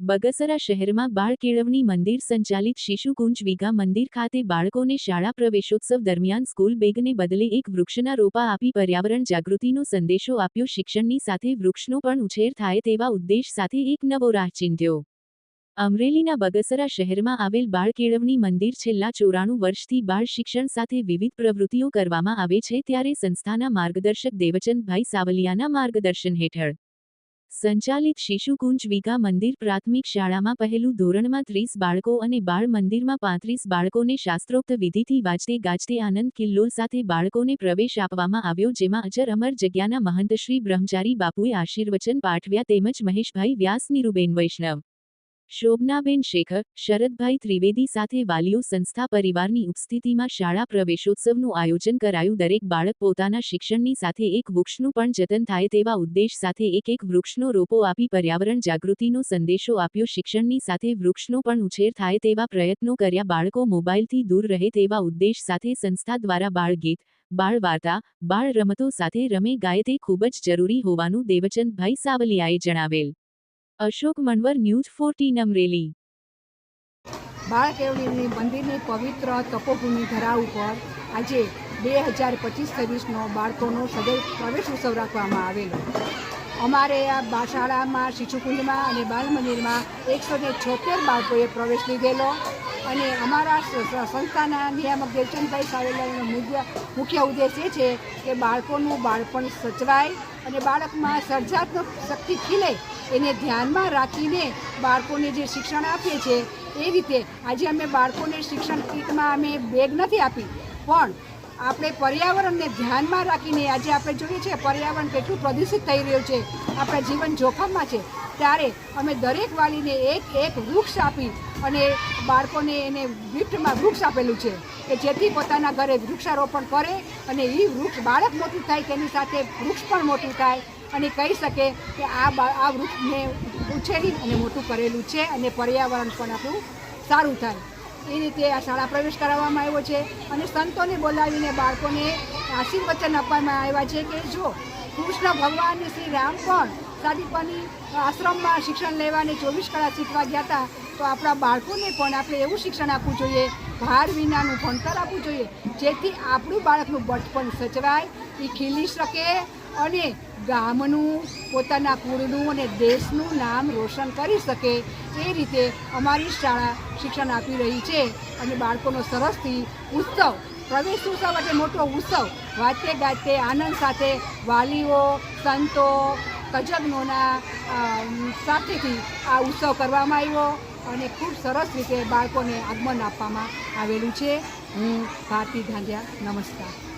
બગસરા શહેરમાં બાળ કેળવણી મંદિર સંચાલિત શિશુકુંજ વિગા મંદિર ખાતે બાળકોને શાળા પ્રવેશોત્સવ દરમિયાન સ્કૂલ બેગને બદલે એક વૃક્ષના રોપા આપી પર્યાવરણ જાગૃતિનો સંદેશો આપ્યો. શિક્ષણની સાથે વૃક્ષનો પણ ઉછેર થાય તેવા ઉદ્દેશ સાથે એક નવો રાહ ચીંધ્યો. અમરેલીના બગસરા શહેરમાં આવેલ બાળ કેળવણી મંદિર છેલ્લા ચોરાણું વર્ષથી બાળ શિક્ષણ સાથે વિવિધ પ્રવૃત્તિઓ કરવામાં આવે છે ત્યારે સંસ્થાના માર્ગદર્શક દેવચંદભાઈ સાવલિયાના માર્ગદર્શન હેઠળ સંચાલિત શિશુકુંજ વિગા મંદિર પ્રાથમિક શાળામાં પહેલું ધોરણમાં ત્રીસ બાળકો અને બાળ મંદિરમાં પાંત્રીસ બાળકોને શાસ્ત્રોક્ત વિધિથી વાજતે ગાજતે આનંદ કિલ્લોલ સાથે બાળકોને પ્રવેશ આપવામાં આવ્યો જેમાં અજર અમર જગ્યાના મહંત શ્રી બ્રહ્મચારી બાપુએ આશીર્વચન પાઠવ્યા તેમજ મહેશભાઈ વ્યાસ નીરુબેન વૈષ્ણવ. શોભનાબેન શેખર, શરદભાઈ ત્રિવેદી સાથે વાલીઓ સંસ્થા પરિવારની ઉપસ્થિતિમાં શાળા પ્રવેશોત્સવનું આયોજન કરાયું. દરેક બાળક પોતાના શિક્ષણની સાથે એક વૃક્ષનું પણ જતન થાય તેવા ઉદ્દેશ સાથે એક એક વૃક્ષનો રોપો આપી પર્યાવરણ જાગૃતિનો સંદેશો આપ્યો. શિક્ષણની સાથે વૃક્ષનો પણ ઉછેર થાય તેવા પ્રયત્નો કર્યા. બાળકો મોબાઈલથી દૂર રહે તેવા ઉદ્દેશ સાથે સંસ્થા દ્વારા બાળ ગીત, બાળ વાર્તા, બાળ રમતો સાથે રમે ગાય તે ખૂબ જ જરૂરી હોવાનું દેવચંદભાઈ સાવલિયાએ જણાવેલ. Ashok Manvar news fourteen Amreli. બાળ કેળવણી મંદિરની પવિત્ર તપોભૂમિ ધરા ઉપર આજે બે હજાર પચીસ છવ્વીસનો બાળકોનો સદૈવ પ્રવેશ ઉત્સવ રાખવામાં આવેલો. અમારે આ શાળામાં શિશુકુંજમાં અને બાલ મંદિરમાં એકસો ને છોતેર બાળકોએ પ્રવેશ લીધેલો અને અમારા સંસ્થાના નિયામક દેવચંદભાઈ સાવેલાનો મુખ્ય ઉદ્દેશ એ છે કે બાળકોનું બાળપણ સચવાય અને બાળકમાં સર્જાત્મક શક્તિ ખીલે એને ધ્યાનમાં રાખીને બાળકોને જે શિક્ષણ આપીએ છીએ, એ રીતે આજે અમે બાળકોને શિક્ષણ કીટમાં અમે બેગ નથી આપી, પણ આપણે પર્યાવરણને ધ્યાનમાં રાખીને આજે આપણે જોઈએ છીએ પર્યાવરણ કેટલું પ્રદૂષિત થઈ રહ્યું છે, આપણા જીવન જોખમમાં છે. ત્યારે અમે દરેક વાલીને એક એક વૃક્ષ આપી અને બાળકોને એને ગિફ્ટમાં વૃક્ષ આપેલું છે કે જેથી પોતાના ઘરે વૃક્ષારોપણ કરે અને એ વૃક્ષ બાળક મોટું થાય તેની સાથે વૃક્ષ પણ મોટું થાય અને કહી શકે કે આ આ વૃક્ષને ઉછેરી અને મોટું કરેલું છે અને પર્યાવરણ પણ આપણું સારું થાય. એ રીતે આ શાળા પ્રવેશ કરાવવામાં આવ્યો છે અને સંતોને બોલાવીને બાળકોને આશીર્વચન આપવામાં આવ્યા છે કે જો કૃષ્ણ ભગવાન શ્રી રામ પણ સાદીપાની આશ્રમમાં શિક્ષણ લેવાને ચોવીસ કળા શીખવા ગયા હતા, તો આપણા બાળકોને પણ આપણે એવું શિક્ષણ આપવું જોઈએ, ભાર વિનાનું ભણતર આપવું જોઈએ, જેથી આપણું બાળકનું બચપણ સચવાય, એ ખીલી શકે અને ગામનું, પોતાના કુળનું અને દેશનું નામ રોશન કરી શકે એ રીતે અમારી શાળા શિક્ષણ આપી રહી છે અને બાળકોનો સરસથી ઉત્સવ, પ્રવેશ ઉત્સવ એટલે મોટો ઉત્સવ વાતે ગાતે આનંદ સાથે વાલીઓ, સંતો, તજજ્ઞોના સાથેથી આ ઉત્સવ કરવામાં આવ્યો અને ખૂબ સરસ રીતે બાળકોને આગમન આપવામાં આવેલું છે. હું ભારતી ધાંધિયા, નમસ્કાર.